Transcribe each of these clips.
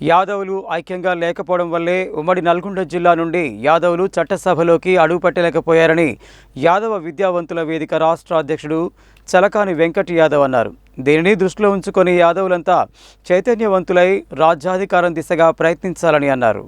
యాదవులు ఐక్యంగా లేకపోవడం వల్లే ఉమ్మడి నల్గొండ జిల్లా నుండి యాదవులు చట్టసభలోకి అడుగుపెట్టలేకపోయారని యాదవ విద్యావంతుల వేదిక రాష్ట్ర అధ్యక్షుడు చలకాని వెంకట్ యాదవ్ అన్నారు. దీనిని దృష్టిలో ఉంచుకొని యాదవులంతా చైతన్యవంతులై రాజ్యాధికారం దిశగా ప్రయత్నించాలని అన్నారు.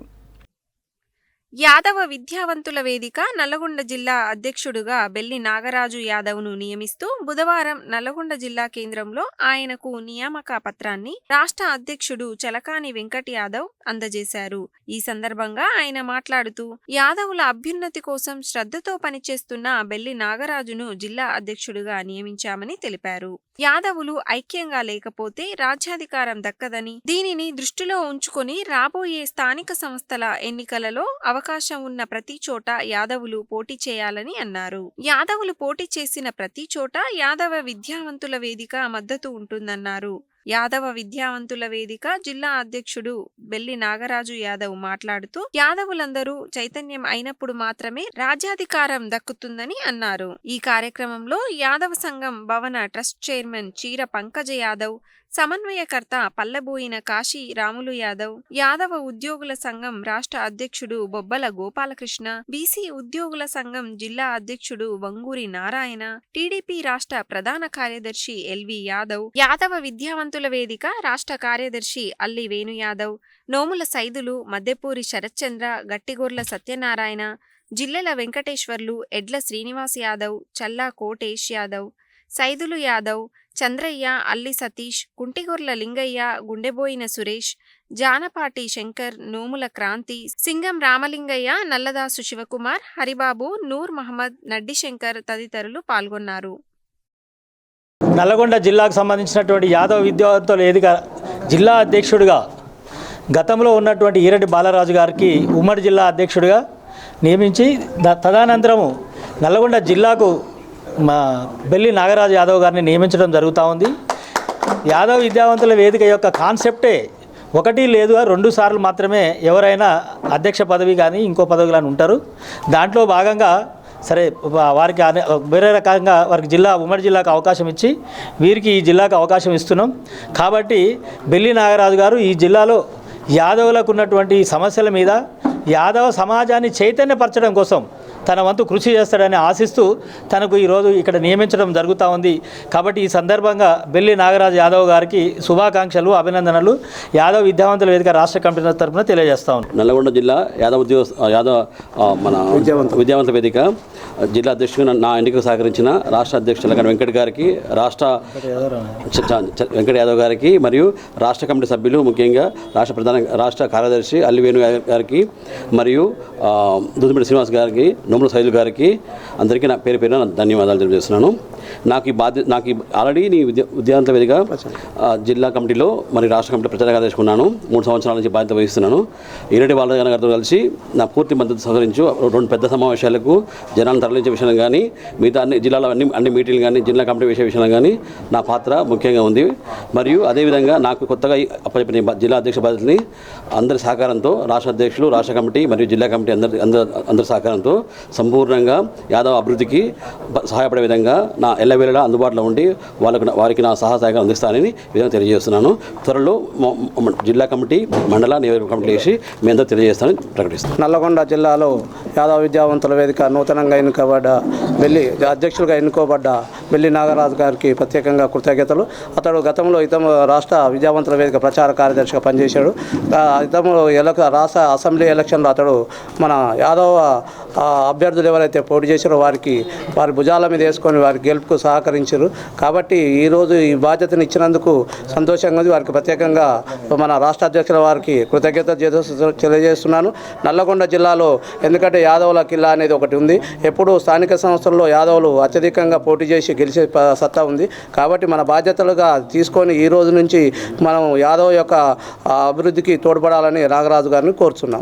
యాదవ విద్యావంతుల వేదిక నల్లగొండ జిల్లా అధ్యక్షుడుగా బెల్లి నాగరాజు యాదవ్ను నియమిస్తూ బుధవారం నల్లగొండ జిల్లా కేంద్రంలో ఆయనకు నియామక పత్రాన్ని రాష్ట్ర అధ్యక్షుడు చలకాని వెంకట్ యాదవ్ అందజేశారు. ఈ సందర్భంగా ఆయన మాట్లాడుతూ యాదవుల అభ్యున్నతి కోసం శ్రద్ధతో పనిచేస్తున్న బెల్లి నాగరాజును జిల్లా అధ్యక్షుడిగా నియమించామని తెలిపారు. యాదవులు ఐక్యంగా లేకపోతే రాజ్యాధికారం దక్కదని దీనిని దృష్టిలో ఉంచుకొని రాబోయే స్థానిక సంస్థల ఎన్నికలలో అవకాశం ఉన్న ప్రతి చోట యాదవులు పోటీ చేయాలని అన్నారు. యాదవులు పోటీ చేసిన ప్రతి చోట యాదవ విద్యావంతుల వేదిక మద్దతు ఉంటుందన్నారు. యాదవ విద్యావంతుల వేదిక జిల్లా అధ్యక్షుడు బెల్లి నాగరాజు యాదవ్ మాట్లాడుతూ యాదవులందరూ చైతన్యం అయినప్పుడు మాత్రమే రాజ్యాధికారం దక్కుతుందని అన్నారు. ఈ కార్యక్రమంలో యాదవ సంఘం భవన ట్రస్ట్ చైర్మన్ చీర పంకజ యాదవ్ సమన్వయకర్త పల్లబోయిన కాశీ రాములు యాదవ్ యాదవ ఉద్యోగుల సంఘం రాష్ట్ర అధ్యక్షుడు బొబ్బల గోపాలకృష్ణ బీసీ ఉద్యోగుల సంఘం జిల్లా అధ్యక్షుడు వంగూరి నారాయణ టీడీపీ రాష్ట్ర ప్రధాన కార్యదర్శి ఎల్వి యాదవ్ యాదవ విద్యావంతుల వేదిక రాష్ట్ర కార్యదర్శి అల్లి వేణుయాదవ్ నోముల సైదులు మద్దెపూరి శరత్చంద్ర గట్టిగోర్ల సత్యనారాయణ జిల్లెల వెంకటేశ్వర్లు ఎడ్ల శ్రీనివాస్ యాదవ్ చల్లా కోటేష్ యాదవ్ సైదులు యాదవ్ చంద్రయ్య అల్లి సతీష్ కుంటిగొర్ల లింగయ్య గుండెబోయిన సురేష్ జానపాటి శంకర్ నోముల క్రాంతి సింగం రామలింగయ్య నల్లదాసు శివకుమార్ హరిబాబు నూర్ మహమ్మద్ నడ్డిశంకర్ తదితరులు పాల్గొన్నారు. నల్లగొండ జిల్లాకు సంబంధించినటువంటి యాదవ విద్యావంతుల వేదిక జిల్లా అధ్యక్షుడిగా గతంలో ఉన్నటువంటి ఈరెడ్డి బాలరాజు గారికి ఉమ్మడి జిల్లా అధ్యక్షుడిగా నియమించి తదనంతరము నల్లగొండ జిల్లాకు మా బెల్లి నాగరాజు యాదవ్ గారిని నియమించడం జరుగుతూ ఉంది. యాదవ్ విద్యావంతుల వేదిక యొక్క కాన్సెప్టే ఒకటి లేదు రెండు సార్లు మాత్రమే ఎవరైనా అధ్యక్ష పదవి కానీ ఇంకో పదవి కానీ ఉంటారు. దాంట్లో భాగంగా సరే వారికి అనే- వేరే రకంగా వారికి జిల్లా ఉమ్మడి జిల్లాకు అవకాశం ఇచ్చి వీరికి ఈ జిల్లాకు అవకాశం ఇస్తున్నాం. కాబట్టి బెల్లి నాగరాజు గారు ఈ జిల్లాలో యాదవులకు ఉన్నటువంటి సమస్యల మీద యాదవ సమాజాన్ని చైతన్యపరచడం కోసం తన వంతు కృషి చేస్తాడని ఆశిస్తూ తనకు ఈరోజు ఇక్కడ నియమించడం జరుగుతూ ఉంది. కాబట్టి ఈ సందర్భంగా బెల్లి నాగరాజు యాదవ్ గారికి శుభాకాంక్షలు అభినందనలు. యాదవ్ విద్యావంతుల వేదిక రాష్ట్ర కమిటీ తరఫున తెలియజేస్తా ఉన్నాను నల్లగొండ జిల్లా యాదవ ఉద్యోగ యాదవ మన విద్యావంతుల. వేదిక జిల్లా అధ్యక్షుడిగా నా ఎన్నికకు సహకరించిన రాష్ట్ర అధ్యక్షులు వెంకట్ గారికి రాష్ట్ర వెంకట యాదవ్ గారికి మరియు రాష్ట్ర కమిటీ సభ్యులు ముఖ్యంగా రాష్ట్ర ప్రధాన రాష్ట్ర కార్యదర్శి అల్లి వేణు గారికి మరియు దుద్దిమిడి శ్రీనివాస్ గారికి నోముల సైదులు గారికి అందరికీ నా పేరు పేరున నా ధన్యవాదాలు తెలియజేస్తున్నాను. నాకు ఈ బాధ్యత నాకు ఆల్రెడీ నీ విద్యా విద్యావంతుల వేదిక జిల్లా కమిటీలో మరి రాష్ట్ర కమిటీ ప్రచార కార్యదర్శి ఉన్నాను మూడు సంవత్సరాల నుంచి బాధ్యత వహిస్తున్నాను. ఈరెడ్డి బాలరాజు గారితో కలిసి నా పూర్తి మద్దతు సహకరించు. రెండు పెద్ద సమావేశాలకు జనాలను తరలించే విషయంలో కానీ మిగతా అన్ని జిల్లాలో అన్ని అన్ని మీటింగ్లు కానీ జిల్లా కమిటీ విషయ విషయంలో కానీ నా పాత్ర ముఖ్యంగా ఉంది. మరియు అదేవిధంగా నాకు కొత్తగా అప్పచెప్పిన జిల్లా అధ్యక్ష బాధ్యతని అందరి సహకారంతో రాష్ట్ర అధ్యక్షులు రాష్ట్ర కమిటీ మరియు జిల్లా కమిటీ అందరి అందరి అందరి సహకారంతో సంపూర్ణంగా యాదవ్ అభివృద్ధికి సహాయపడే విధంగా నా ఎల్లవేళలా అందుబాటులో ఉండి వాళ్ళకు వారికి నా సహాయ అందిస్తానని విధంగా తెలియజేస్తున్నాను. త్వరలో జిల్లా కమిటీ మండల నియోజకవర్గ కమిటీ వేసి మేము తెలియజేస్తానని ప్రకటిస్తాను నల్లగొండ జిల్లాలో యాదవ విద్యావంతుల వేదిక నూతనంగా ఎన్నుకోబడ్డ వెళ్ళి అధ్యక్షులుగా ఎన్నుకోబడ్డ మెల్లి నాగరాజు గారికి ప్రత్యేకంగా కృతజ్ఞతలు. అతడు గతంలో ఇతము రాష్ట్ర విద్యావంతుల వేదిక ప్రచార కార్యదర్శిగా పనిచేశాడు. ఇతము ఎలక రాష్ట్ర అసెంబ్లీ ఎలక్షన్లో అతడు మన యాదవ అభ్యర్థులు ఎవరైతే పోటీ చేశారో వారికి వారి భుజాల మీద వేసుకొని వారి గెలుపుకు సహకరించారు. కాబట్టి ఈరోజు ఈ బాధ్యతను ఇచ్చినందుకు సంతోషంగా ఉంది. వారికి ప్రత్యేకంగా మన రాష్ట్ర అధ్యక్షుల వారికి కృతజ్ఞత తెలియజేస్తున్నాను. నల్లగొండ జిల్లాలో ఎందుకంటే యాదవుల కిల్లా అనేది ఒకటి ఉంది. ఎప్పుడు స్థానిక సంస్థల్లో యాదవులు అత్యధికంగా పోటీ చేసి గెలిచే సత్తా ఉంది. కాబట్టి మన బాధ్యతలుగా తీసుకొని ఈ రోజు నుంచి మనం యాదవ్ యొక్క అభివృద్ధికి తోడ్పడాలని రాగరాజు గారిని కోరుచున్నాం.